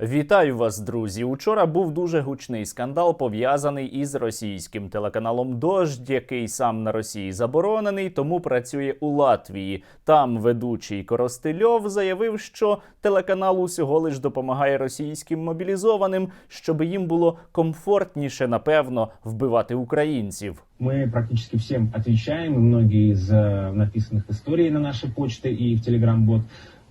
Вітаю вас, друзі! Учора був дуже гучний скандал пов'язаний із російським телеканалом Дождь, який сам на Росії заборонений, тому працює у Латвії. Там ведучий Коростильов заявив, що телеканал усього лиш допомагає російським мобілізованим, щоб їм було комфортніше, напевно, вбивати українців. Мы практически всем отвечаем, и многие из э, написанных историй на нашей почте и в Telegram-бот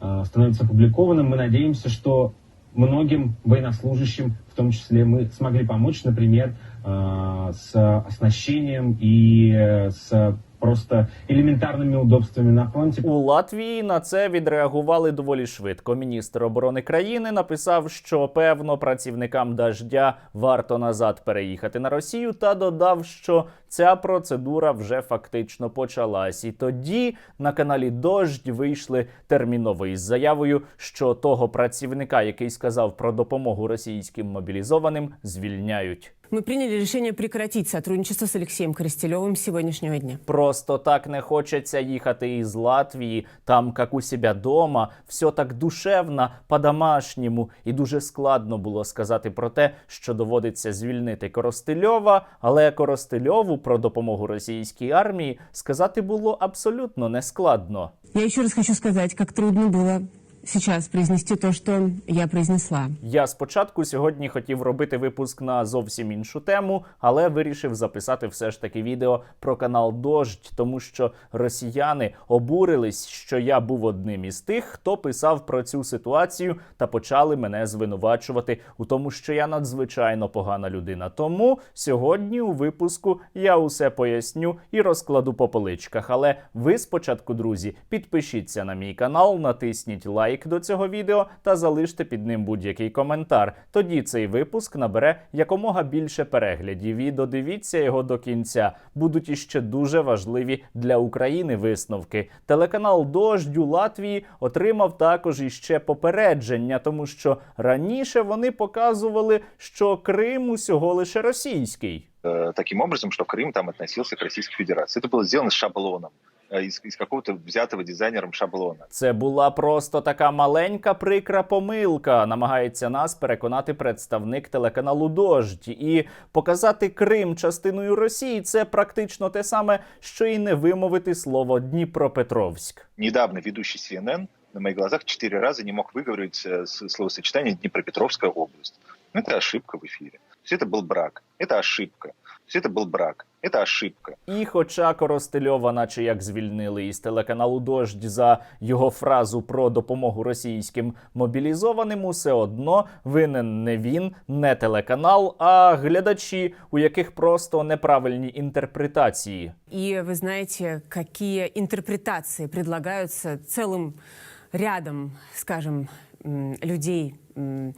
э, становятся опубликованным. Мы надеемся, что многим военнослужащим, в том числе, мы смогли помочь, например, э, с оснащением и э, с просто элементарными удобствами на фронте. У Латвії на це відреагували доволі швидко. Міністр оборони країни написав, що певно працівникам дождя варто назад переїхати на Росію, та додав, що ця процедура вже фактично почалась. І тоді на каналі Дождь вийшли терміново із заявою, що того працівника, який сказав про допомогу російським мобілізованим, звільняють. Мы приняли решение прекратить сотрудничество с Алексеем Коростелевым с сегодняшнего дня. Просто так не хочеться їхати із Латвії, там як у себе дома, все так душевно, по-домашньому, і дуже складно було сказати про те, що доводиться звільнити Коростильова, але Коростильову про допомогу російській армії сказати було абсолютно нескладно. Я ще раз хочу сказати, як трудно было сейчас произнести то, что я произнесла. Я спочатку сьогодні хотів робити випуск на зовсім іншу тему, але вирішив записати все ж таки відео про канал Дождь, тому що росіяни обурились, що я був одним із тих, хто писав про цю ситуацію, та почали мене звинувачувати у тому, що я надзвичайно погана людина. Тому сьогодні у випуску я усе поясню і розкладу по поличках. Але ви спочатку, друзі, підпишіться на мій канал, натисніть лайк до цього відео та залиште під ним будь-який коментар. Тоді цей випуск набере якомога більше переглядів. І додивіться його до кінця. Будуть іще дуже важливі для України висновки. Телеканал Дождь у Латвії отримав також іще попередження, тому що раніше вони показували, що Крим усього лише російський. э, таким образом, что Крым там относился к Российской Федерации. Это было сделано с шаблоном, э, из, из какого-то взятого дизайнером шаблона. Це була просто така маленька прикра помилка. Намагається нас переконати представник телеканалу Дождь і показати Крим частиною Росії. Це практично те саме, що і не вимовити слово Дніпропетровськ. Недавно ведущий CNN на моих глазах четыре раза не мог выговорить э, с- словосочетание Днепропетровская область. Ну, это ошибка в эфире. То есть это был брак. Это ошибка. То есть это был брак. Это ошибка. І хоча Коростельова, наче як звільнили із телеканалу Дождь за його фразу про допомогу російським мобілізованим, усе одно винен не він, не телеканал, а глядачі, у яких просто неправильні інтерпретації. И вы знаете, какие интерпретации предлагаются целым рядом, скажем, м, людей, м,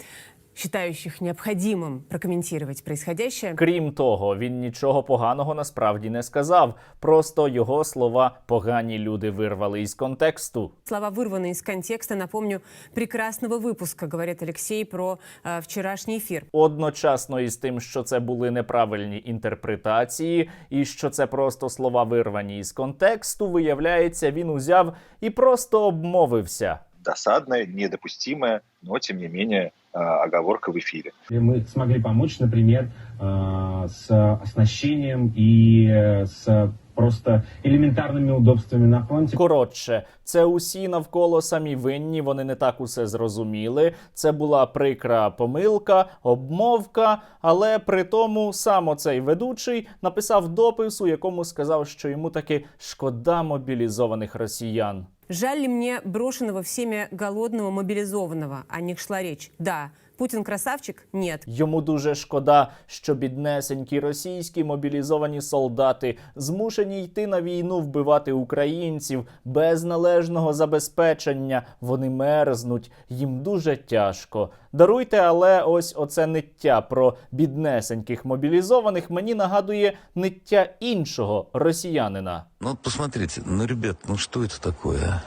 считающих необходимым прокомментировать происходящее. Крім того, він нічого поганого насправді не сказав. Просто його слова погані люди вирвали із контексту. Слова вырваны из контекста, напомню, прекрасного выпуска, говорит Алексей про э, вчерашний эфир. Одночасно із тим, що це були неправильні інтерпретації, і що це просто слова вирвані із контексту, виявляється, він узяв і просто обмовився. Досадная, недопустимая, но тем не менее э, оговорка в эфире. И Мы смогли помочь, например, э, с оснащением и э, с просто элементарными удобствами на фронте. Коротше, це усі навколо самі винні. Вони не так усе зрозуміли. Це була прикра помилка, обмовка. Але при тому сам оцей ведучий написав допис, у якому сказав, що йому таки шкода мобілізованих росіян. Жаль ли мне брошенного всеми голодного мобилизованного? О них шла речь. Да. Путин красавчик? Нет. Йому дуже шкода, що біднесенькі російські мобілізовані солдати змушені йти на війну вбивати українців без належного забезпечення. Вони мерзнуть, їм дуже тяжко. Даруйте, але ось оце ниття про біднесеньких мобілізованих мені нагадує ниття іншого росіянина. Ну посмотрите, ну, ребят, ну что это такое.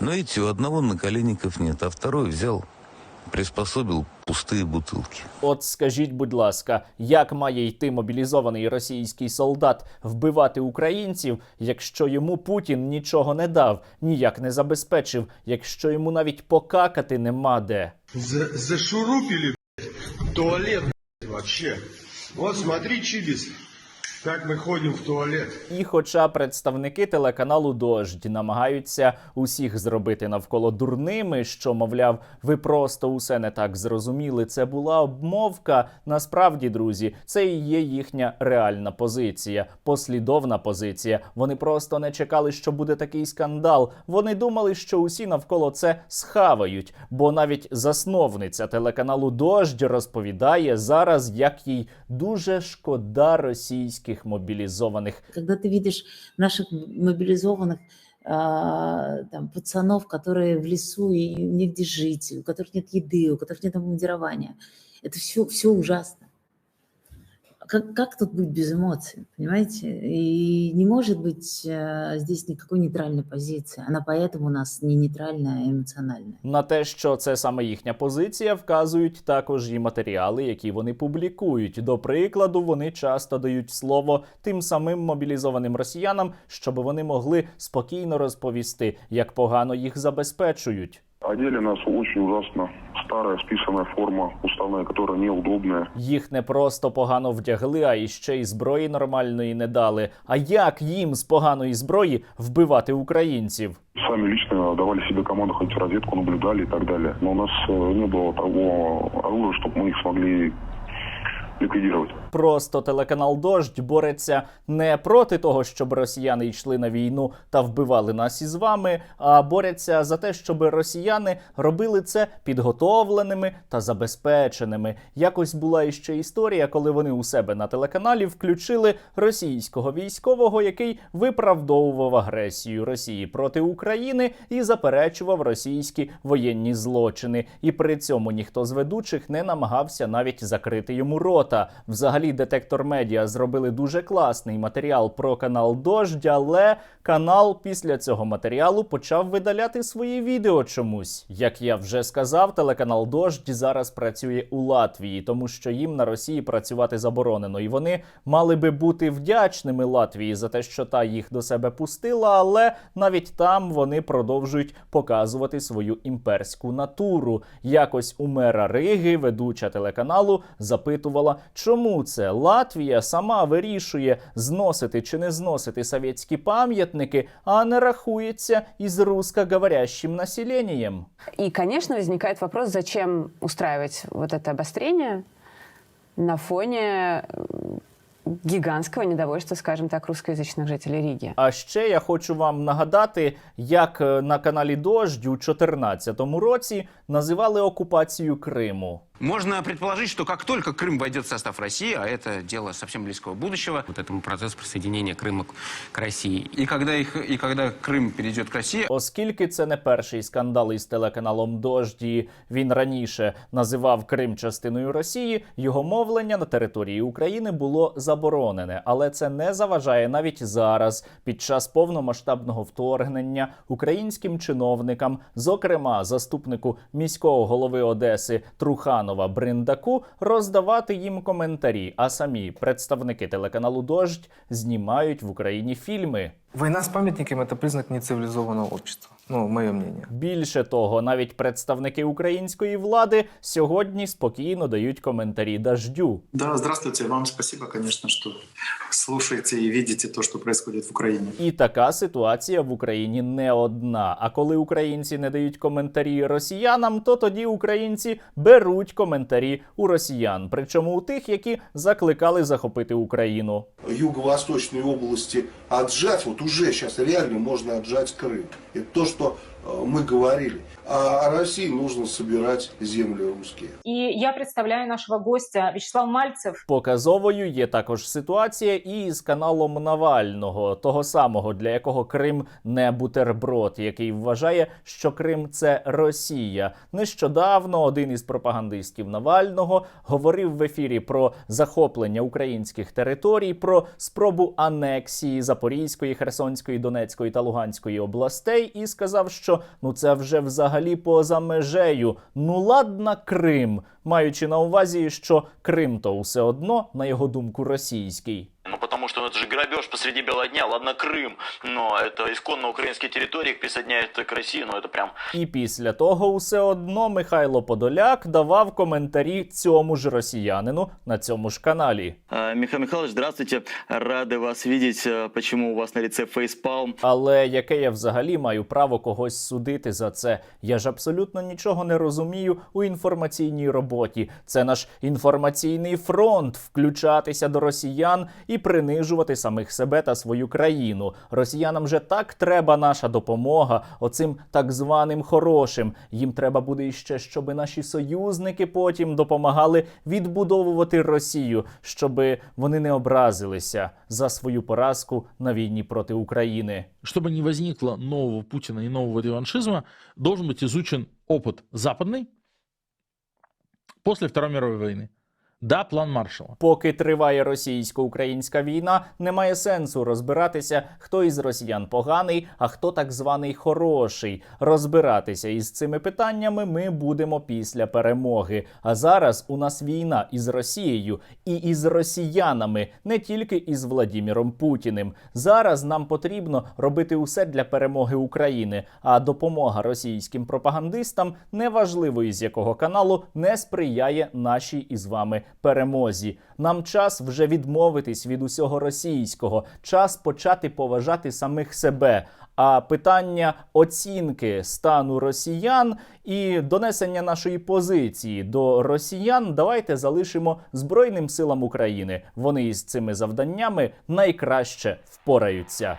Ну, видите, у одного наколенников нет, а второй взял, приспособил пустые бутылки. От скажіть, будь ласка, як має йти мобілізований російський солдат вбивати українців, якщо йому Путін нічого не дав, ніяк не забезпечив, якщо йому навіть покакати нема де? За, зашурупили, туалет, вообще. Вот смотри, Чибис, как мы ходим в туалет. І хоча представники телеканалу Дождь намагаються усіх зробити навколо дурними, що мовляв, ви просто усе не так зрозуміли, це була обмовка. Насправді, друзі, це і є їхня реальна позиція, послідовна позиція. Вони просто не чекали, що буде такий скандал. Вони думали, що усі навколо це схавають. Бо навіть засновниця телеканалу Дождь розповідає зараз, як їй дуже шкода російських мобілізованих Когда ты видишь наших мобилизованных а, там, пацанов, которые в лесу и негде жить, у которых нет еды, у которых нет обмундирования, это все, все ужасно. Как, как тут быть без эмоций, понимаете? И не может быть э, здесь никакой нейтральной позиции. Она поэтому у нас не нейтральная, а эмоциональная. На те, що це саме їхня позиція, вказують також і матеріали, які вони публікують. До прикладу, вони часто дають слово тим самим мобілізованим росіянам, щоб вони могли спокійно розповісти, як погано їх забезпечують. Одели нас очень ужасно. Старая списанная форма уставная, которая неудобная. Їх не просто погано вдягли, а іще й зброї нормальної не дали. А як їм з поганої зброї вбивати українців? Сами лично давали себе команду ходить в разведку, наблюдали и так далее. Но у нас э, не было того оружия, чтобы мы их смогли ликвидировать. Просто телеканал Дождь бореться не проти того, щоб росіяни йшли на війну та вбивали нас із вами, а борються за те, щоб росіяни робили це підготовленими та забезпеченими. Якось була іще історія, коли вони у себе на телеканалі включили російського військового, який виправдовував агресію Росії проти України і заперечував російські воєнні злочини. І при цьому ніхто з ведучих не намагався навіть закрити йому рота. Взагалі, детектор медіа зробили дуже класний матеріал про канал Дождь, але канал після цього матеріалу почав видаляти свої відео чомусь. Як я вже сказав, телеканал Дождь зараз працює у Латвії, тому що їм на Росії працювати заборонено, і вони мали би бути вдячними Латвії за те, що та їх до себе пустила, але навіть там вони продовжують показувати свою імперську натуру. Якось у мера Риги, ведуча телеканалу, запитувала, чому це Латвія сама вирішує зносити чи не зносити совєтські пам'ятники, а не рахується із русскоговорящим населенням. И, конечно, возникает вопрос, зачем устраивать вот это обострение на фоне м, гигантского недовольства, скажем так, русскоязычных жителей Риги. А ще я хочу вам нагадати, як е, на каналі Дождь у 2014 році називали окупацію Криму. Можно предположить, что как только Крым войдет в состав России, а это дело совсем близкого будущего, вот этому процессу присоединения Крыма к- к России, и когда, их, и когда Крым перейдет к России, Оскільки це не перший скандал із телеканалом Дожді, він раніше називав Крим частиною Росії, його мовлення на території України було заборонене, але це не заважає навіть зараз, під час повномасштабного вторгнення українським чиновникам, зокрема заступнику міського голови Одеси Труханова Бриндаку, роздавати їм коментарі. А самі представники телеканалу Дождь знімають в Україні фільми. Война с памятниками – это признак нецивилизованного общества. Ну, мое мнение. Більше того, навіть представники української влади сьогодні спокійно дають коментарі дождю. Да, здравствуйте. Вам спасибо, конечно, что слушаете и видите то, что происходит в Украине. І така ситуація в Україні не одна. А коли українці не дають коментарі росіянам, то тоді українці беруть коментарі у росіян, причому у тих, які закликали захопити Україну. Юго-восточные области отжать, вот уже сейчас реально можно отжать Крым. Это то, что э, мы говорили. А России нужно собирать земли русские. И я представляю нашего гостя Вячеслав Мальцев. Показовою є також ситуація і з каналом Навального, того самого, для якого Крим не бутерброд, який вважає, що Крим це Росія. Нещодавно один із пропагандистів Навального говорив в ефірі про захоплення українських територій, про спробу анексії Запорізької, Херсонської, Донецької та Луганської областей, і сказав, що ну це вже взагалі поза межею. Ну ладна Крим, маючи на увазі, що Крим то все одно, на його думку, російський. Ну, потому что это же грабеж посреди бела дня. Ладно, Крым, но это исконно украинские территории их присоединяют к России, но это прям І після того все одно Михайло Подоляк давав коментарі цьому ж росіянину на цьому ж каналі. А, Михаил Михайлович, здравствуйте. Рады вас видеть. А, Почему у вас на лице фейспалм? Але яке я взагалі маю право когось судити за це? Я ж абсолютно нічого не розумію у інформаційній роботі. Це наш інформаційний фронт включатися до росіян і принижувати самих себе та свою країну. Росіянам же так треба наша допомога, оцим так званим хорошим. Їм треба буде іще, щоб наші союзники потім допомагали відбудовувати Росію, щоб вони не образилися за свою поразку на війні проти України. чтобы не возникло нового Путина и нового реваншизма, должен быть изучен опыт западный после Второй мировой войны. Да, план Маршалла. Поки триває російсько-українська війна, немає сенсу розбиратися, хто із росіян поганий, а хто так званий хороший. Розбиратися із цими питаннями ми будемо після перемоги. А зараз у нас війна із Росією і із росіянами, не тільки із Владіміром Путіним. Зараз нам потрібно робити усе для перемоги України. А допомога російським пропагандистам, неважливо із якого каналу, не сприяє нашій із вами перемозі. Нам час вже відмовитись від усього російського, час почати поважати самих себе. А питання оцінки стану росіян і донесення нашої позиції до росіян давайте залишимо Збройним силам України. Вони із цими завданнями найкраще впораються.